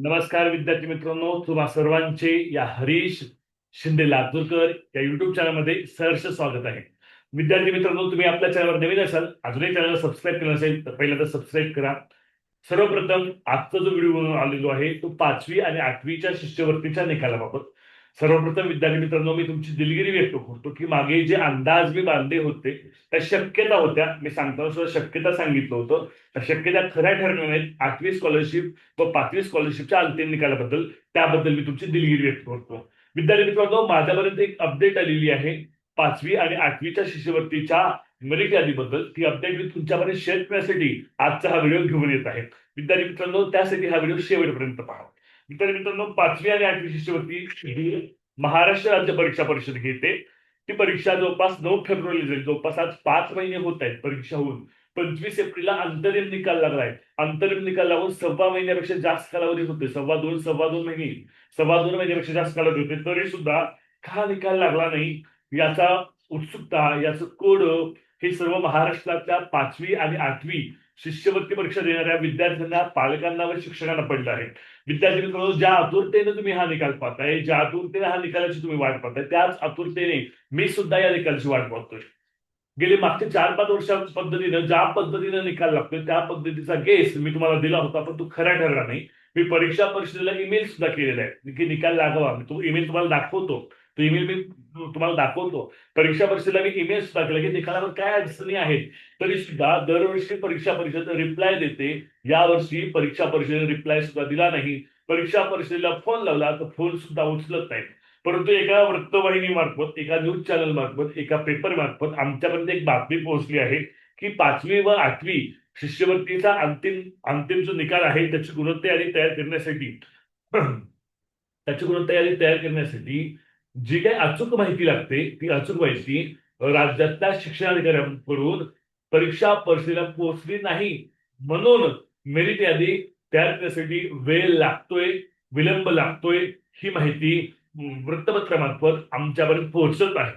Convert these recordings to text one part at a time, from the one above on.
नमस्कार विद्यार्थी मित्रांनो तुम्हा सर्वांचे या हरीश शिंदे लातूरकर या युट्यूब चॅनलमध्ये सहर्ष स्वागत आहे. विद्यार्थी मित्रांनो तुम्ही आपल्या चॅनलवर नवीन असाल अजूनही चॅनल सबस्क्राईब केलं असेल तर पहिल्यांदा सबस्क्राईब करा. सर्वप्रथम आजचा जो व्हिडिओ बनवून आलेलो आहे तो पाचवी आणि आठवीच्या शिष्यवृत्तीच्या निकालाबाबत. सर्वप्रथम विद्यार्थी मित्रांनो मी तुमची दिलगिरी व्यक्त करतो की मागे जे अंदाज मी बांधले होते त्या शक्यता होत्या. मी सांगताना सुद्धा शक्यता सांगितलं होतं. त्या शक्यता खऱ्या ठरणार नाहीत. आठवी स्कॉलरशिप व पाचवी स्कॉलरशिपच्या अंतिम निकालाबद्दल त्याबद्दल मी तुमची दिलगिरी व्यक्त करतो. विद्यार्थी मित्रांनो माझ्यापर्यंत एक अपडेट आलेली आहे. पाचवी आणि आठवीच्या शिष्यवृत्तीच्या मेरिट यादीबद्दल. ती अपडेट मी तुमच्यापर्यंत शेअर करण्यासाठी आजचा हा व्हिडिओ घेऊन येत आहे. विद्यार्थी मित्रांनो त्यासाठी हा व्हिडिओ शेवटपर्यंत पहा. विद्यार्थी मित्रांनो पाचवी आणि आठवी शिष्यवृत्ती ही महाराष्ट्र राज्य परीक्षा परिषद घेते. ती परीक्षा जवळपास नऊ फेब्रुवारी जाईल जवळपास आज पाच महिने होत आहेत परीक्षा होऊन. पंचवीस एप्रिलला अंतरिम निकाल लागलाय अंतरिम निकाल लागून सव्वा महिन्यापेक्षा जास्त कालावधी होते सव्वा दोन सव्वा दोन महिने सव्वा दोन महिन्यापेक्षा जास्त कालावधी होते तरी सुद्धा का निकाल लागला नाही. याचा उत्सुकता याचं कोड हे सर्व महाराष्ट्रातल्या पाचवी आणि आठवी शिष्यवृत्ती परीक्षा देणाऱ्या विद्यार्थ्यांना पालकांना व शिक्षकांना पडलं आहे. विद्यार्थी मित्रांनो ज्या आतुरतेने तुम्ही हा निकाल पाहताय ज्या आतुरतेने हा निकालाची तुम्ही वाट पाहताय त्याच आतुरतेने मी सुद्धा या निकालाची वाट पाहतोय. गेले मागच्या चार पाच वर्षा पद्धतीनं ज्या पद्धतीनं निकाल लागतोय त्या पद्धतीचा गेस मी तुम्हाला दिला होता पण तो खरा ठरला नाही. मी परीक्षा परिषदेला ईमेल सुद्धा केलेला आहे. की निकाल लागावा. मी तो ईमेल तुम्हाला दाखवतो. तो ईमेल मी तुम्हाला दाखवतो. परीक्षा परिषदेला मी ईमेल सुद्धा केला. की निकालावर काय अडचणी आहेत? तरी सुद्धा दरवर्षी परीक्षा परिषद रिप्लाय देते. यावर्षी परीक्षा परिषदेने रिप्लाय सुद्धा दिला नाही. परीक्षा परिषदेला फोन लावला तर फोन सुद्धा उचलत नाही परंतु एका वृत्तवाहिनी मार्फत एका न्यूज चॅनल मार्फत एका पेपर मार्फत आमच्यापर्यंत एक बातमी पोहोचली आहे की पाचवी व आठवी शिष्यवृत्तीचा अंतिम अंतिम जो निकाल आहे त्याची गुणवत्ता यादी तयार करण्यासाठी त्याची गुणवत्ता यादी तयार करण्यासाठी जी काही अचूक माहिती लागते ती अचूक माहिती राज्यातल्या शिक्षणाधिकाऱ्यांकडून परीक्षा परिषदेला पोहोचली नाही. म्हणून मेरिट यादी तयार करण्यासाठी वेळ लागतोय विलंब लागतोय ही माहिती वृत्तपत्रामार्फत आमच्यापर्यंत पोहोचत आहे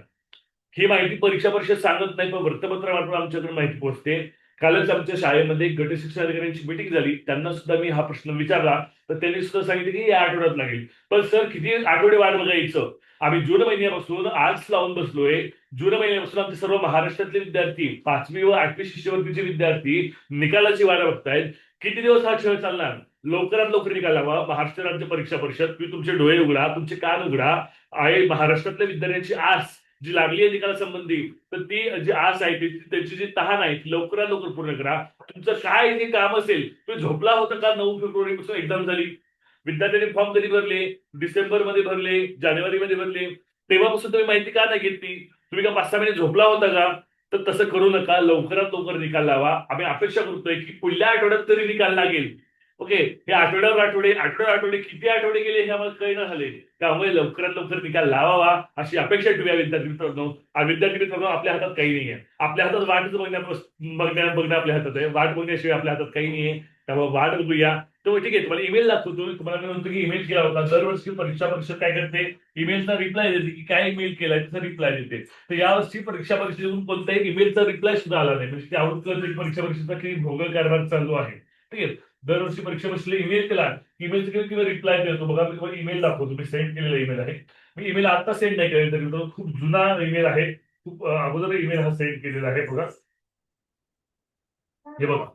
ही माहिती परीक्षा परिषद सांगत नाही पण वृत्तपत्रामार्फत आमच्याकडे माहिती पोहोचते. कालच आमच्या शाळेमध्ये गट शिक्षण अधिकाऱ्यांची मिटिंग झाली. त्यांना सुद्धा मी हा प्रश्न विचारला. तर त्यांनी सुद्धा सांगितलं की या आठवड्यात लागेल. पण सर किती आठवडे वाट बघायचं? आम्ही जून महिन्यापासून आज लावून बसलोय. जून महिन्यापासून आमचे सर्व महाराष्ट्रातले विद्यार्थी पाचवी व आठवी शिष्यवृत्तीचे विद्यार्थी निकालाची वाट बघतायत. किती दिवस हा खेळ चालणार? लवकरात लवकर निकाल लावा. महाराष्ट्र राज्य परीक्षा परिषद तुम्ही तुमचे डोळे उघडा तुमचे कान उघडा. आहे महाराष्ट्रातल्या विद्यार्थ्यांची आस. जी लागली आहे निकालासंबंधी तर ती जी आस आहे त्याची जी तहान आहे लवकरात लवकर पूर्ण करा. तुमचं काय जे काम असेल तुम्ही झोपला होता का नऊ फेब्रुवारी पासून एक्झाम झाली? विद्यार्थ्यांनी फॉर्म कधी भरले? डिसेंबरमध्ये भरले? जानेवारी मध्ये भरले? तेव्हापासून तुम्ही माहिती का नाही घेतली तुम्ही का पाच सहा महिने झोपला होता का? तर तसं करू नका लवकरात लवकर निकाल लावा. आम्ही अपेक्षा करतोय की पुढल्या आठवड्यात तरी निकाल लागेल. ओके हे आठवड्यावर आठवडे आठवड्या आठवडे किती आठवडे गेले हे आम्हाला कळणार झाले. त्यामुळे लवकरात लवकर निकाल लावावा अशी अपेक्षा ठेवूया विद्यार्थी मित्रांनो. विद्यार्थी मित्रांनो आपल्या हातात काही नाही आहे आपल्या हातात वाटच बघण्या बघण्या बघणं आपल्या हातात आहे. वाट बघण्याशिवाय आपल्या हातात काही नाही आहे त्यामुळे वाट बघूया. तर ठीक आहे तुम्हाला ईमेल दाखवतो तुम्हाला मी म्हणतो की ईमेल केला होता. दरवर्षी परीक्षा परिषद काय करते? ईमेलचा रिप्लाय देते की काय ईमेल केलाय त्याचा रिप्लाय देते. तर यावर्षी परीक्षा परिषदेतून कोणत्याही ईमेलचा रिप्लाय सुद्धा आला नाही. म्हणजे त्यावरून परीक्षा परिषदेचा किती भोगल कारभार चालू आहे. ठीक आहे. दरवर्षी परीक्षा परिषदेला ईमेल केला. ईमेल किंवा रिप्लाय देतो बघा मी तुम्हाला ईमेल दाखवतो. मी सेंड केलेला ईमेल आहे. मी ईमेल आता सेंड नाही केलेला तरी तो खूप जुना ईमेल आहे. खूप अगोदर ईमेल हा सेंड केलेला आहे. बघा. हे बघा.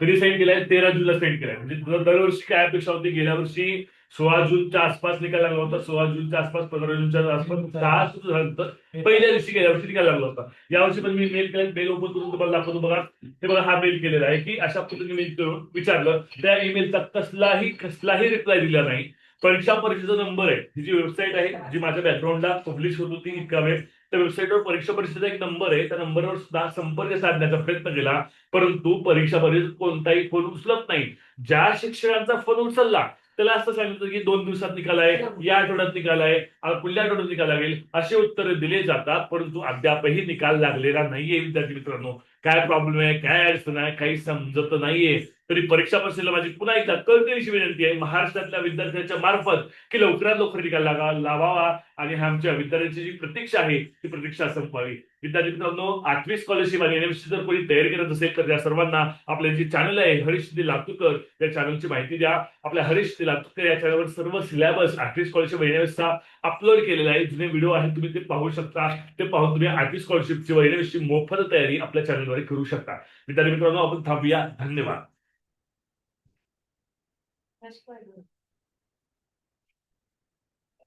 कधी सेंड केलाय तेरा जूनला सेंड केलाय. म्हणजे दरवर्षी काय अपेक्षा होती? गेल्या वर्षी सोळा जूनच्या आसपास निकाल लागला होता. सोळा जूनच्या आसपास पंधरा जूनच्या आसपास सहा झालं होतं. पहिल्या दिवशी गेल्या वर्षी निकाल लागला होता. यावर्षी पण मी मेल केला मेल ओपन करून तुम्हाला दाखवतो बघा. हे बघा हा मेल केलेला आहे की अशा पद्धतीने मेल करून विचारलं. त्या ईमेलचा कसलाही कसलाही रिप्लाय दिला नाही. परीक्षा परिषदेचा नंबर आहे. ही जी वेबसाईट आहे जी माझ्या बॅकग्राऊंडला पब्लिश होत होती इतका वेळ. त्या वेबसाईटवर परीक्षा परीक्षेचा एक नंबर आहे. त्या नंबरवर सुद्धा संपर्क साधण्याचा प्रयत्न केला. परंतु परीक्षा परीक्षेत कोणताही फोन उचलत नाही. ज्या शिक्षकांचा फोन उचलला त्याला असं सांगितलं की दोन दिवसात निकाल आहे या आठवड्यात निकाल आहे पुढल्या आठवड्यात निकाल लागेल असे उत्तरे दिले जातात. परंतु अद्यापही निकाल लागलेला नाहीये विद्यार्थी मित्रांनो. काय प्रॉब्लेम आहे काय अडचण आहे काही समजत नाहीये. तरी परीक्षा परिषदेला माझी पुन्हा एकदा कळकळीची विनंती आहे. महाराष्ट्रातल्या विद्यार्थ्यांच्या मार्फत की लवकरात लवकर निकाल लागा लावावा आणि आमच्या विद्यार्थ्यांची जी प्रतीक्षा आहे ती प्रतीक्षा संपवावी. विद्यार्थी मित्रांनो आठवी स्कॉलरशिप आणि एनएमसी जर कोणी तयारी करत असेल तर त्या सर्वांना आपले जे चॅनल आहे हरीश शिंदे लातूरकर या चॅनलची माहिती द्या. आपल्या हरीश शिंदे लातूरकर या चॅनलवर सर्व सिलेबस आठवी स्कॉलरशिप एनएमएसचा अपलोड केलेला आहे. जुने व्हिडिओ आहेत तुम्ही ते पाहू शकता. ते पाहून तुम्ही आठवी स्कॉलरशिपची व एनएमएसची मोफत तयारी आपल्या चॅनलद्वारे करू शकता. विद्यार्थी मित्रांनो आपण थांबूया. धन्यवाद. That's quite good.